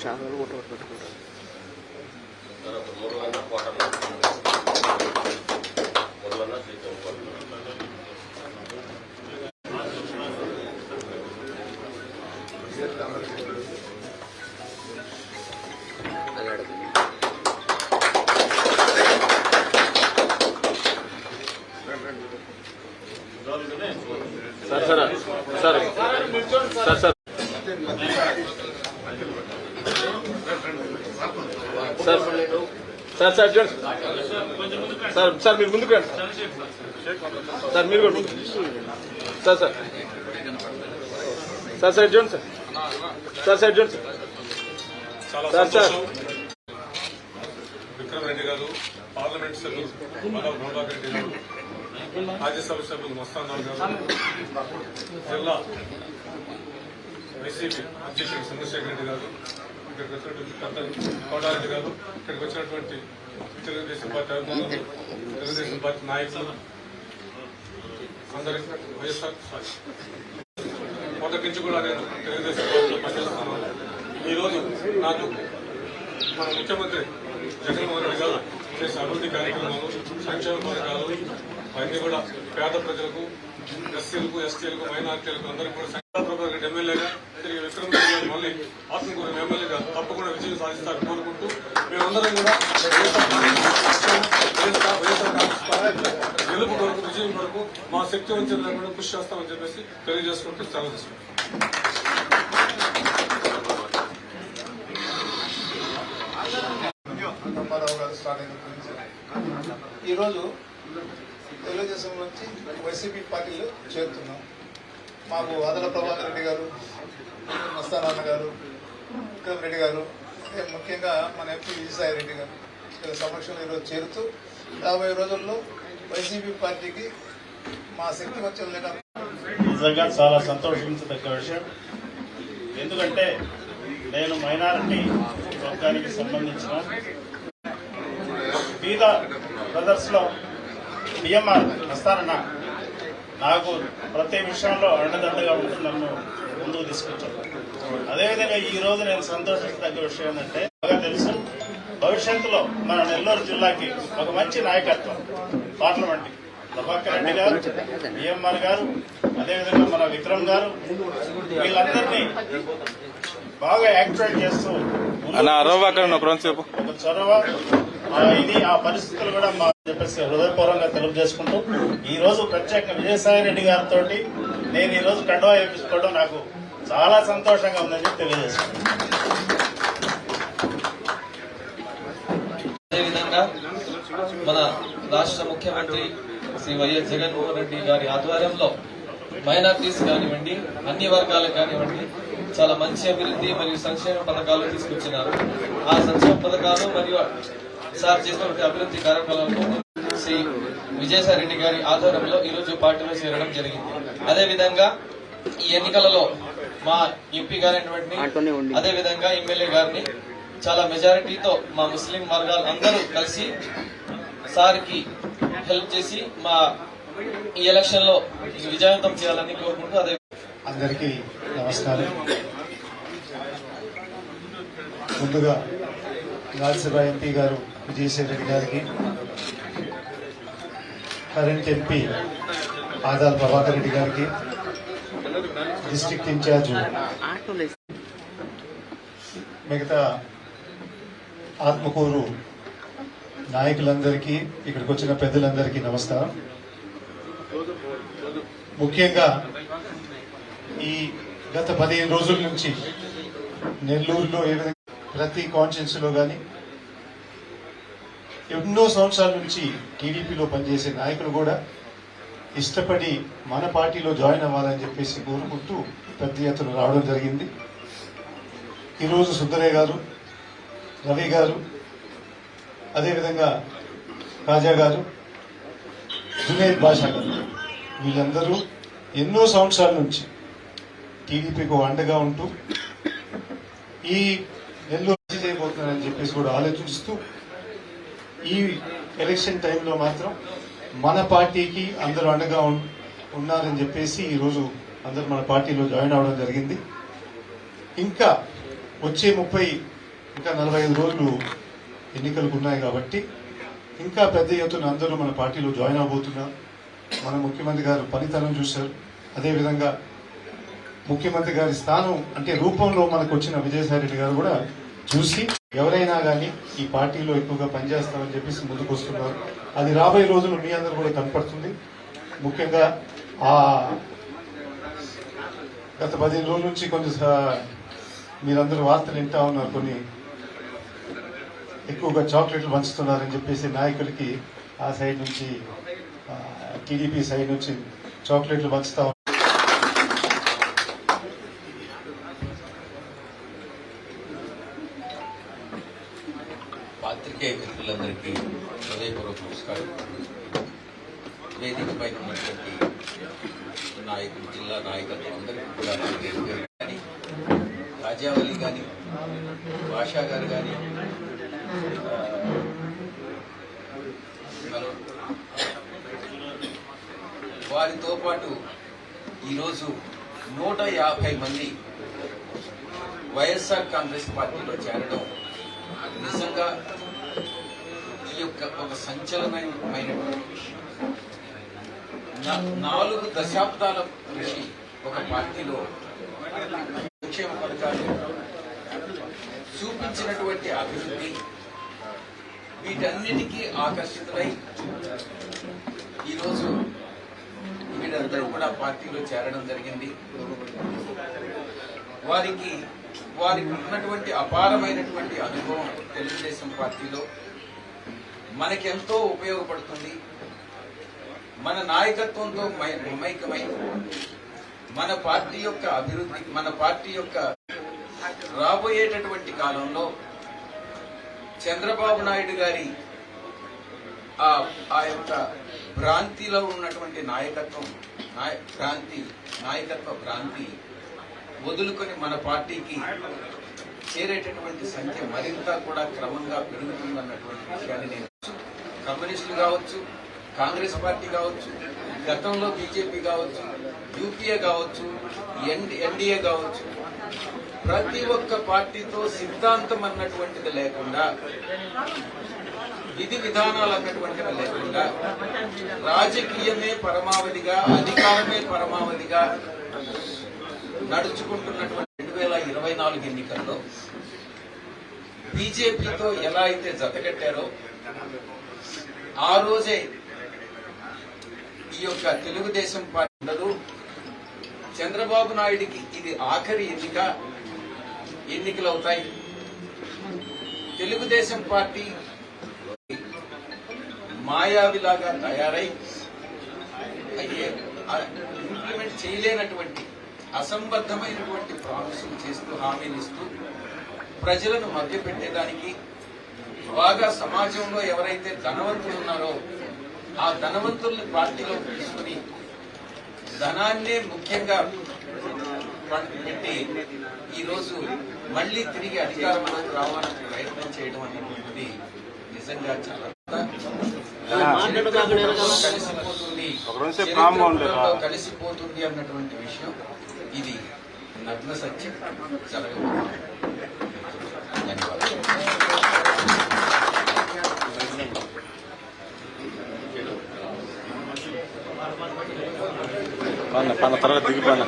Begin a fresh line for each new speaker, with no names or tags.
ಶಾಲೆಗಳು ಓಟ ಹೊರಬಿಟ್ಬಿಟ್ರು sir sir sir
sir sir
sir sir sir చూడండి. సార్ సార్ మీరు ముందుకు రండి. సార్ మీరు కూడా సార్ సార్. సార్ సార్ చూడండి సార్. సార్ సార్ చూడండి sir. Sir
sir. Vikram Reddy గారు పార్లమెంట్ సభ్యులు మనోహర్ గౌండాక్ రెడ్డి గారు రాజ్యసభ సభ్యులు మస్తానాథ్ గారు జిల్లా వైసీపీ అధ్యక్షుడు చంద్రశేఖర్ రెడ్డి గారు ఇక్కడికి వచ్చినటువంటి పెద్ద కోటారెడ్డి గారు ఇక్కడికి వచ్చినటువంటి తెలుగుదేశం పార్టీ అభిమానులు తెలుగుదేశం పార్టీ నాయకులు అందరికీ వైఎస్ఆర్ మొదటి నుంచి కూడా నేను తెలుగుదేశం పార్టీలో పనిచేస్తున్నాను ఈరోజు నాకు మన ముఖ్యమంత్రి జగన్మోహన్ రెడ్డి గారు చేసే అభివృద్ధి కార్యక్రమాలు సంక్షేమ పథకాలు అవన్నీ కూడా పేద ప్రజలకు ఎస్సీలకు ఎస్టీలకు మైనార్టీలకు అందరికీ కూడా సంక్షేమ ప్రభుత్వ ఎమ్మెల్యేగా విక్రమ్ రెడ్డి మళ్ళీ ఆత్మకూరు ఎమ్మెల్యేగా తప్పకుండా విజయం సాధిస్తారని కోరుకుంటూ మేమందరం కూడా వైఎస్ఆర్ గెలుపు కొరకు విజయం కొరకు మా శక్తి వంచన కూడా కృషి చేస్తామని చెప్పేసి తెలియజేసుకుంటూ సెలవు తీసుకుంటాం
రామారావు గారు స్టార్ట్ అయినప్పటి నుంచి ఈరోజు తెలుగుదేశం నుంచి వైసీపీ పార్టీలో చేరుతున్నాం. మాకు ఆదల ప్రభాకర్ రెడ్డి గారు మస్తానాన్న గారు విక్రమ్ రెడ్డి గారు ముఖ్యంగా మన ఎంపీ విజయసాయి రెడ్డి గారు వీళ్ళ సమక్షంలో ఈరోజు చేరుతూ రాబోయే రోజుల్లో వైసీపీ పార్టీకి మా శక్తి వచ్చే
నిజంగా చాలా సంతోషించదగ్గ విషయం. ఎందుకంటే నేను మైనారిటీ వర్గానికి సంబంధించిన బీద బ్రదర్స్లో బిఎంఆర్ వస్తారన్న నాకు ప్రతి విషయంలో అండదండగా ఉంటూ నన్ను ముందుకు తీసుకొచ్చారు. అదేవిధంగా ఈ రోజు నేను సంతోషించదగ్గ విషయం ఏంటంటే బాగా తెలుసు భవిష్యత్తులో మన నెల్లూరు జిల్లాకి ఒక మంచి నాయకత్వం పార్లమెంట్ ప్రభాకర్ రెడ్డి గారు బిఎంఆర్ గారు అదేవిధంగా మన విక్రమ్ గారు వీళ్ళందరినీ బాగా యాక్టివేట్ చేస్తూ
ఒక
చొరవ ఇది ఆ పరిస్థితులు కూడా మా చెప్పేసి హృదయపూర్వకంగా తెలియజేసుకుంటూ ఈ రోజు ప్రత్యేక విజయసాయి రెడ్డి గారితో నేను ఈ రోజు కండువా వేయించుకోవడం నాకు చాలా సంతోషంగా ఉందని చెప్పి తెలియజేసుకుంటాను
అదేవిధంగా మన రాష్ట్ర ముఖ్యమంత్రి శ్రీ వైఎస్ జగన్మోహన్ రెడ్డి గారి ఆధ్వర్యంలో మైనార్టీస్ కానివ్వండి అన్ని వర్గాలు కానివ్వండి చాలా మంచి అభివృద్ధి మరియు సంక్షేమ పథకాలు తీసుకొచ్చినారు. ఆ సంక్షేమ పథకాలు మరియు సార్ చేసినటువంటి అభివృద్ధి కార్యక్రమాలను శ్రీ విజయసాయి రెడ్డి గారి ఆధ్వర్యంలో ఈ రోజు పార్టీలో చేరడం జరిగింది. అదేవిధంగా ఈ ఎన్నికలలో మా ఎంపీ గారైనటువంటి
ఆటోనే ఉండి.
అదే విధంగా ఎమ్మెల్యే గారిని చాలా మెజారిటీతో మా ముస్లిం వర్గాలు అందరూ కలిసి సార్కి హెల్ప్ చేసి మా ఈ ఎలక్షన్లో విజయవంతం చేయాలని కోరుకుంటూ అదే
అందరికీ నమస్కారం. ముందుగా రాజ్యసభ ఎంపీ గారు విజయసాయి రెడ్డి గారికి కరెంట్ ఎంపీ ఆదాల్ ప్రభాకర్ రెడ్డి గారికి డిస్ట్రిక్ట్ ఇన్ఛార్జ్ మిగతా ఆత్మకూరు నాయకులందరికీ ఇక్కడికి వచ్చిన పెద్దలందరికీ నమస్కారం. ముఖ్యంగా ఈ గత పదిహేను రోజుల నుంచి నెల్లూరులో ఏ ప్రతి కాన్షియన్స్లో కానీ ఎన్నో సంవత్సరాల నుంచి టీడీపీలో పనిచేసే నాయకులు కూడా ఇష్టపడి మన పార్టీలో జాయిన్ అవ్వాలని చెప్పేసి కోరుకుంటూ పెద్ద ఎత్తున రావడం జరిగింది. ఈరోజు సుందరయ్య గారు రవి గారు అదేవిధంగా రాజా గారు జునేద్ బాషా గారు వీళ్ళందరూ ఎన్నో సంవత్సరాల నుంచి టీడీపీకి అండగా ఉంటూ ఈ నెల్లూరు మంచి చేయబోతున్నారని చెప్పేసి కూడా ఆలోచిస్తూ ఈ ఎలక్షన్ టైంలో మాత్రం మన పార్టీకి అందరూ అండగా ఉన్నారని చెప్పేసి ఈరోజు అందరూ మన పార్టీలో జాయిన్ అవ్వడం జరిగింది. ఇంకా
వచ్చే ముప్పై ఇంకా నలభై ఐదు రోజులు ఎన్నికలకు ఉన్నాయి కాబట్టి ఇంకా పెద్ద ఎత్తున అందరూ మన పార్టీలో జాయిన్ అవబోతున్నారు మన ముఖ్యమంత్రి గారు పనితనం చూశారు. అదేవిధంగా ముఖ్యమంత్రి గారి స్థానం అంటే రూపంలో మనకు వచ్చిన విజయసాయి రెడ్డి గారు కూడా చూసి ఎవరైనా కానీ ఈ పార్టీలో ఎక్కువగా పనిచేస్తామని చెప్పేసి ముందుకు వస్తున్నారు. అది రాబోయే రోజులు మీ అందరూ కూడా కనపడుతుంది ముఖ్యంగా ఆ గత పదిహేను రోజుల నుంచి కొంచెం మీరందరూ వార్తలు వింటా ఉన్నారు. కొన్ని ఎక్కువగా చాక్లెట్లు పంచుతున్నారని చెప్పేసి నాయకులకి ఆ సైడ్ నుంచి టీడీపీ సైడ్ నుంచి చాక్లెట్లు పంచుతా ఉన్నారు.
పాత్రికేయ మిత్రులందరికీ హృదయపూర్వక నమస్కారం వేదికపై ఉన్నటువంటి నాయకులు జిల్లా నాయకత్వం అందరికీ కూడా నా పేరు పేరు కానీ రాజావళి కానీ భాషా గారు కానీ వారితో పాటు ఈరోజు నూట యాభై మంది వైఎస్ఆర్ కాంగ్రెస్ పార్టీలో చేరడం నిజంగా ఈ యొక్క ఒక సంచలనమైనటువంటి నాలుగు దశాబ్దాల కృషి ఒక పార్టీలో సంక్షేమ పథకాలు చూపించినటువంటి అభివృద్ధి వీటన్నిటికీ ఆకర్షితులై ఈరోజు వీరందరూ కూడా పార్టీలో చేరడం జరిగింది. వారికి వారికి ఉన్నటువంటి అపారమైనటువంటి అనుభవం తెలుగుదేశం పార్టీలో మనకెంతో ఉపయోగపడుతుంది. మన నాయకత్వంతో మై- మమైకమై మన పార్టీ యొక్క అభివృద్ధి మన పార్టీ యొక్క రాబోయేటటువంటి కాలంలో చంద్రబాబు నాయుడు గారి ఆ ఆ యొక్క భ్రాంతిలో ఉన్నటువంటి నాయకత్వం భ్రాంతి నాయకత్వ భ్రాంతి వదులుకొని మన పార్టీకి చేరేటటువంటి సంఖ్య మరింత కూడా క్రమంగా పెరుగుతుందన్నటువంటి విషయాన్ని నేను కమ్యూనిస్టులు కావచ్చు కాంగ్రెస్ పార్టీ కావచ్చు గతంలో బీజేపీ కావచ్చు యూపీఏ కావచ్చు ఎన్- ఎన్డీఏ కావచ్చు ప్రతి ఒక్క పార్టీతో సిద్ధాంతం అన్నటువంటిది లేకుండా విధి విధానాలు అన్నటువంటివి లేకుండా రాజకీయమే పరమావధిగా అధికారమే పరమావధిగా నడుచుకుంటున్నటువంటి రెండు వేల ఇరవై నాలుగు ఎన్నికల్లో బీజేపీతో ఎలా అయితే జతకట్టారో ఆ రోజే ఈ యొక్క తెలుగుదేశం పార్టీ ఉండదు. చంద్రబాబు నాయుడికి ఇది ఆఖరి ఎన్నిక. ఎన్నికలు అవుతాయి తెలుగుదేశం పార్టీ మాయావిలాగా తయారై అయ్యే ఇంప్లిమెంట్ చేయలేనటువంటి అసంబద్ధమైనటువంటి ప్రామిసులు చేస్తూ హామీలు ఇస్తూ ప్రజలను మభ్యపెట్టేదానికి బాగా సమాజంలో ఎవరైతే ధనవంతులు ఉన్నారో ఆ ధనవంతుల్ని పార్టీలో తీసుకుని ధనాన్నే ముఖ్యంగా పెట్టి ఈరోజు మళ్ళీ తిరిగి అధికారంలోకి రావాలని ప్రయత్నం చేయడం అనేటువంటిది నిజంగా చాలా కలిసిపోతుంది. కలిసిపోతుంది అన్నటువంటి విషయం ఇది. నగ్న సత్యం జరగబోతుంది.
పన్న పన్న త్వరగా దిగిపోయినా